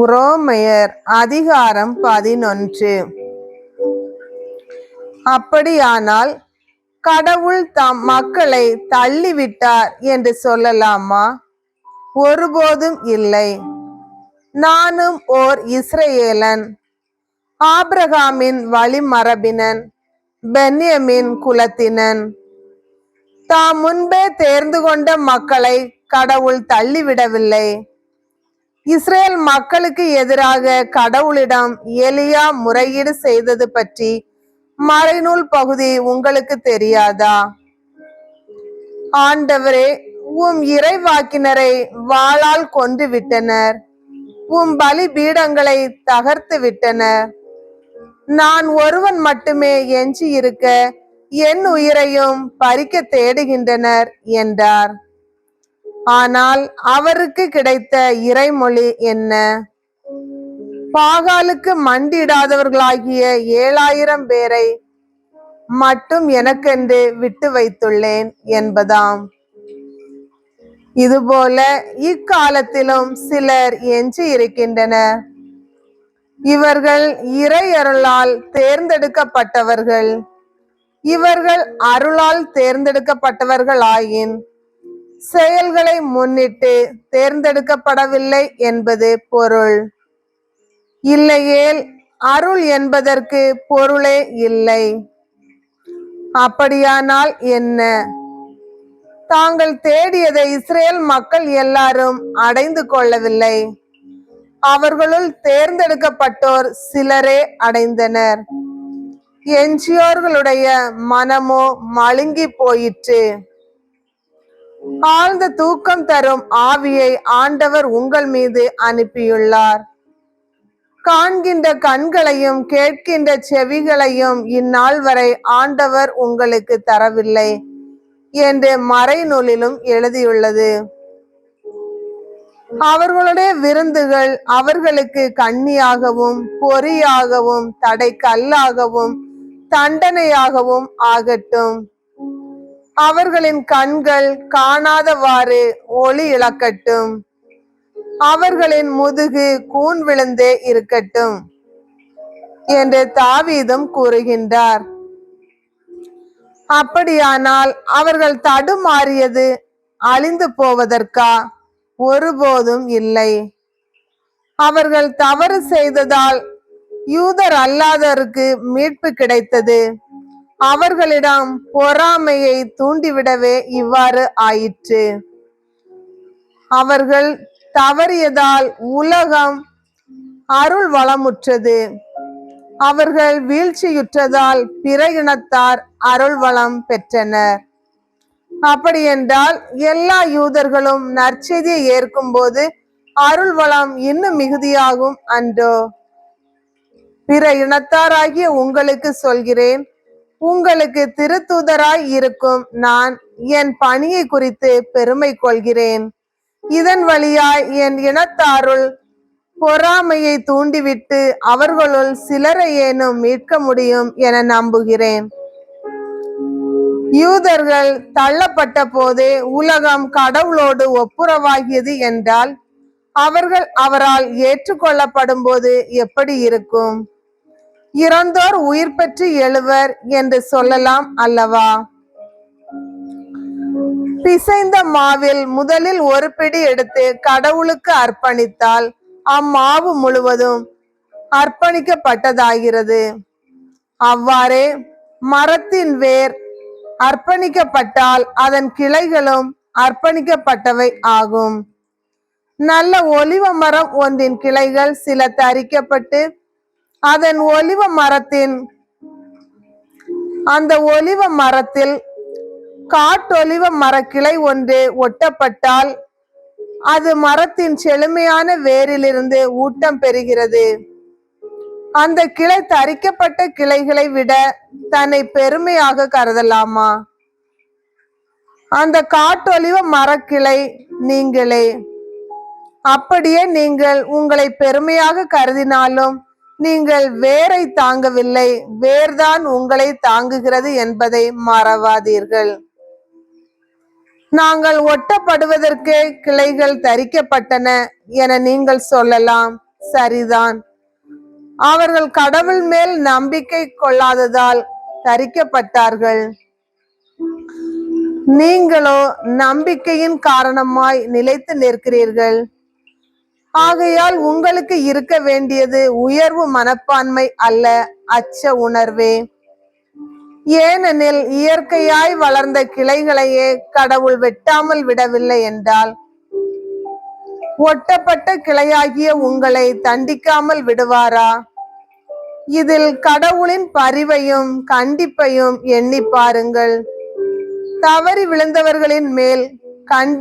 உரோமையர் அதிகாரம் பதினொன்று. அப்படியானால் கடவுள் தம் மக்களை தள்ளிவிட்டார் என்று சொல்லலாமா? ஒருபோதும் இல்லை. நானும் ஓர் இஸ்ரேலன் ஆப்ரஹாமின் வழிமரபினன் பென்யமின் குலத்தினன். தாம் முன்பே தேர்ந்து கொண்ட மக்களை கடவுள் தள்ளிவிடவில்லை. இஸ்ரேல் மக்களுக்கு எதிராக கடவுளிடம் எலியா முறையீடு செய்தது பற்றி மறைநூல் பகுதி உங்களுக்கு தெரியாதா? ஆண்டவரே உம் இறைவாக்கினரை வாளால் கொன்று விட்டனர். உம் பலி பீடங்களை தகர்த்து விட்டனர். நான் ஒருவன் மட்டுமே எஞ்சி இருக்க என் உயிரையும் பறிக்க தேடுகின்றனர் என்றார். ஆனால் அவருக்கு கிடைத்த இறைமொழி என்ன? பாகாலுக்கு மண்டியிடாதவர்களாகிய ஏழாயிரம் பேரை மட்டும் எனக்கென்று விட்டு வைத்துள்ளேன் என்பதாம். இதுபோல இக்காலத்திலும் சிலர் எஞ்சி இருக்கின்றனர். இவர்கள் இறை அருளால் தேர்ந்தெடுக்கப்பட்டவர்கள். இவர்கள் அருளால் தேர்ந்தெடுக்கப்பட்டவர்களாயின் செயல்களை முன்னிட்டு தேர்ந்தெடுக்கப்படவில்லை என்பது பொருள். இல்லையேல் அருள் என்பதற்கு பொருளே இல்லை. அப்படியானால் என்ன? தாங்கள் தேடியதை இஸ்ரேல் மக்கள் எல்லாரும் அடைந்து கொள்ளவில்லை. அவர்களுள் தேர்ந்தெடுக்கப்பட்டோர் சிலரே அடைந்தனர். எஞ்சியோர்களுடைய மனமோ மழுங்கி போயிற்று. ஆழ்ந்த தூக்கம் தரும் ஆவியை ஆண்டவர் உங்கள் மீது அனுப்பியுள்ளார். காண்கின்ற கண்களையும் கேட்கின்ற செவிகளையும் இந்நாள் வரை ஆண்டவர் உங்களுக்கு தரவில்லை என்று மறைநூலிலும் எழுதியுள்ளது. அவர்களுடைய விருந்துகள் அவர்களுக்கு கண்ணியாகவும் பொறியாகவும் தடை கல்லாகவும் தண்டனையாகவும் ஆகட்டும். அவர்களின் கண்கள் காணாதவாறு ஒளி இழக்கட்டும். அவர்களின் முதுகு கூன் விழுந்தே இருக்கட்டும் என்று தாவீதும் கூறுகின்றார். அப்படியானால் அவர்கள் தடுமாறியது அழிந்து போவதற்கா? ஒருபோதும் இல்லை. அவர்கள் தவறு செய்ததால் யூதர் அல்லாதருக்கு மீட்பு கிடைத்தது. அவர்களிடம் பொறாமையை தூண்டிவிடவே இவ்வாறு ஆயிற்று. அவர்கள் தவறியதால் உலகம் அருள் வளமுற்றது அவர்கள் வீழ்ச்சியுற்றதால் பிற இனத்தார் அருள் வளம் பெற்றனர். அப்படியென்றால் எல்லா யூதர்களும் நற்செய்தியை ஏற்கும்போது அருள் வளம் இன்னும் மிகுதியாகும் அன்றோ? பிற இனத்தாராகிய உங்களுக்கு சொல்கிறேன் உங்களுக்கு திருத்தூதராய் இருக்கும். நான் என் பணியை குறித்து பெருமை கொள்கிறேன். இதன் வழியாய் என் இனத்தாருள் பொறாமையை தூண்டிவிட்டு அவர்களுள் சிலரை ஏனும் மீட்க முடியும் என நம்புகிறேன். யூதர்கள் தள்ளப்பட்ட போதே உலகம் கடவுளோடு ஒப்புரவாகியது என்றால் அவர்கள் அவரால் ஏற்றுக்கொள்ளப்படும் போது எப்படி இருக்கும்? இறந்தோர் உயிர் பெற்று எழுவர் என்று சொல்லலாம் அல்லவா? பிசைந்த மாவில் முதலில் ஒரு பிடி எடுத்து கடவுளுக்கு அர்ப்பணித்தால் அம்மாவு முழுவதும் அர்ப்பணிக்கப்பட்டதாகிறது. அவ்வாறே மரத்தின் வேர் அர்ப்பணிக்கப்பட்டால் அதன் கிளைகளும் அர்ப்பணிக்கப்பட்டவை ஆகும். நல்ல ஒலிவ மரம் ஒன்றின் கிளைகள் சில தரிக்கப்பட்டு அதன் ஒலிவ மரத்தின் அந்த ஒலிவ மரத்தில் காட்டொலிவ மரக்கிளை ஒன்று ஒட்டப்பட்டால் அது மரத்தின் செழுமையான வேரிலிருந்து ஊட்டம் பெறுகிறது. அந்த கிளை தரிக்கப்பட்ட கிளைகளை விட தன்னை பெருமையாக கருதலாமா? அந்த காட்டொலிவ மரக்கிளை நீங்களே. அப்படியே நீங்கள் உங்களை பெருமையாக கருதினாலும் நீங்கள் வேரை தாங்கவில்லை வேர்தான் உங்களை தாங்குகிறது என்பதை மறவாதீர்கள். நாங்கள் ஒட்டப்படுவதற்கே கிளைகள் தரிக்கப்பட்டன என நீங்கள் சொல்லலாம். சரிதான். அவர்கள் கடவுள் மேல் நம்பிக்கை கொள்ளாததால் தரிக்கப்பட்டார்கள். நீங்களோ நம்பிக்கையின் காரணமாய் நிலைத்து நிற்கிறீர்கள். ஆகையால் உங்களுக்கு இருக்க வேண்டியது உயர்வு மனப்பான்மை அல்ல அச்ச உணர்வே. ஏனெனில் இயற்கையாய் வளர்ந்த கிளைகளையே கடவுள் வெட்டாமல் விடவில்லை என்றால் ஒட்டப்பட்ட கிளையாகிய உங்களை தண்டிக்காமல் விடுவாரா? இதில் கடவுளின் பரிவையும் கண்டிப்பையும் எண்ணி பாருங்கள். தவறி விழுந்தவர்களின் மேல் கண்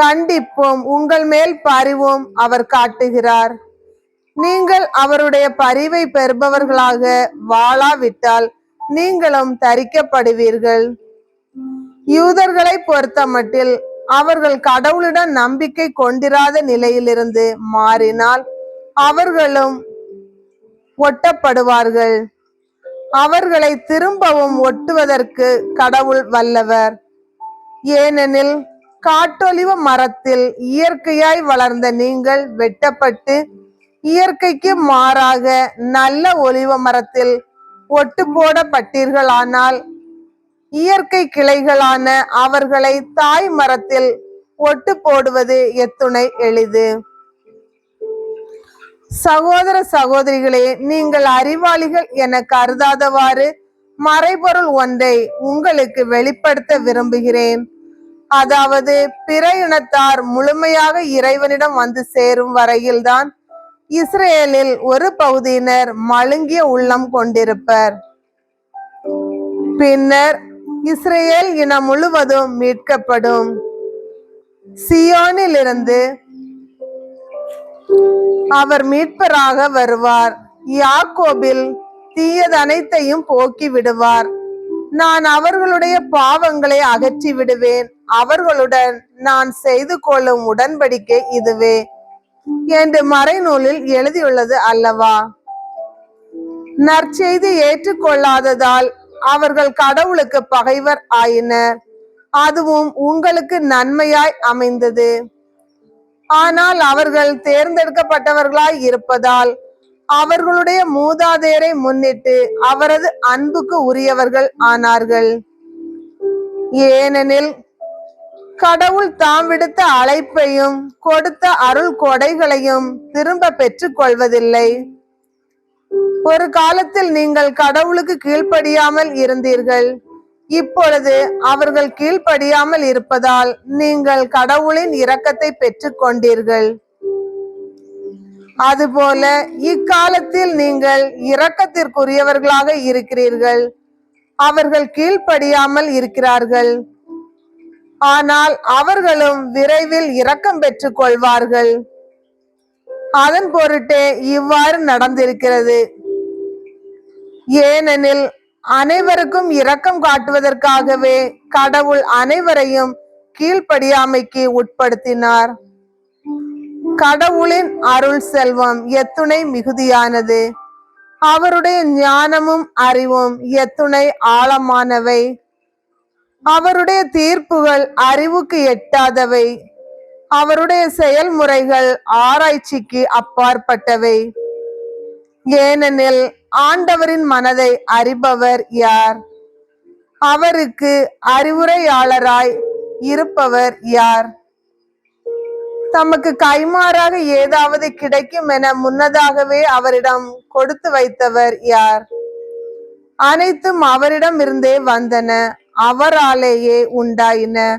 கண்டிப்பும் உங்கள் மேல் பரிவும் அவர் காட்டுகிறார். நீங்கள் அவருடைய பரிவை பெறுபவர்களாக வாழாவிட்டால் நீங்களும் தரிக்கப்படுவீர்கள். யூதர்களை பொறுத்தமட்டில் அவர்கள் கடவுளிடம் நம்பிக்கை கொண்டிராத நிலையிலிருந்து மாறினால் அவர்களும் ஒட்டப்படுவார்கள். அவர்களை திரும்பவும் ஒட்டுவதற்கு கடவுள் வல்லவர். ஏனெனில் காட்டொலிவ மரத்தில் இயற்கையாய் வளர்ந்த நீங்கள் வெட்டப்பட்டு இயற்கைக்கு மாறாக நல்ல ஒலிவ மரத்தில் ஒட்டு போடப்பட்டீர்களானால் இயற்கை கிளைகளான அவர்களை தாய் மரத்தில் ஒட்டு போடுவது எத்துணை எளிது. சகோதர சகோதரிகளே நீங்கள் அறிவாளிகள் என கருதாதவாறு மறைபொருள் ஒன்றை உங்களுக்கு வெளிப்படுத்த விரும்புகிறேன். அதாவது பிற இனத்தார் முழுமையாக இறைவனிடம் வந்து சேரும் வரையில்தான் இஸ்ரேலில் ஒரு பகுதியினர் மழுங்கிய உள்ளம் கொண்டிருப்பர். பின்னர் இஸ்ரேல் இனம் முழுவதும் மீட்கப்படும். சியோனிலிருந்து அவர் மீட்பராக வருவார். யாக்கோபில் தீயதனைத்தையும் போக்கி விடுவார் நான் அவர்களுடைய பாவங்களை அகற்றி விடுவேன் அவர்களுடன் நான் செய்து கொள்ளும் உடன்படிக்கை இதுவே. என்று மறைநூலில் எழுதியுள்ளது அல்லவா? நற்செய்தி ஏற்றுக்கொள்ளாததால் அவர்கள் கடவுளுக்கு பகைவர் ஆயினர். அதுவும் உங்களுக்கு நன்மையாய் அமைந்தது. ஆனால் அவர்கள் தேர்ந்தெடுக்கப்பட்டவர்களாய் இருப்பதால் அவர்களுடைய மூதாதையரை முன்னிட்டு அவரது அன்புக்கு உரியவர்கள் ஆனார்கள். ஏனெனில் கடவுள் தாம் விடுத்த அழைப்பையும் கொடுத்த அருள் கொடைகளையும் திரும்ப பெற்றுக் கொள்வதில்லை. ஒரு காலத்தில் நீங்கள் கடவுளுக்கு கீழ்ப்படியாமல் இருந்தீர்கள். இப்பொழுது அவர்கள் கீழ்ப்படியாமல் இருப்பதால் நீங்கள் கடவுளின் இரக்கத்தை பெற்றுக் கொண்டீர்கள். அதுபோல இக்காலத்தில் நீங்கள் இரக்கத்திற்குரியவர்களாக இருக்கிறீர்கள். அவர்கள் கீழ்ப்படியாமல் இருக்கிறார்கள். ஆனால் அவர்களும் விரைவில் இரக்கம் பெற்றுக் கொள்வார்கள். அதன் பொருட்டே இவ்வாறு நடந்திருக்கிறது. ஏனெனில் அனைவருக்கும் இரக்கம் காட்டுவதற்காகவே கடவுள் அனைவரையும் கீழ்ப்படியாமைக்கு உட்படுத்தினார். கடவுளின் அருள் செல்வம் எத்துணை மிகுதியானது. அவருடைய ஞானமும் அறிவும் எத்துணை ஆழமானவை. அவருடைய தீர்ப்புகள் அறிவுக்கு எட்டாதவை. அவருடைய செயல்முறைகள் ஆராய்ச்சிக்கு அப்பாற்பட்டவை. ஏனெனில் ஆண்டவரின் மனதை அறிபவர் யார்? அவருக்கு அறிவுரையாளராய் இருப்பவர் யார்? தமக்கு கைமாறாக ஏதாவது கிடைக்கும் என முன்னதாகவே அவரிடம் கொடுத்து வைத்தவர் யார்? அனைத்தும் அவரிடம் இருந்தே வந்தன. அவராலேயே உண்டாயின.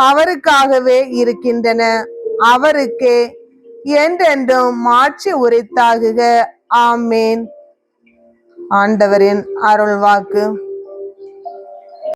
அவருக்காகவே இருக்கின்றன. அவருக்கே என்றென்றும் மாட்சி உரித்தாகுக. ஆமேன். ஆண்டவரின் அருள்வாக்கு.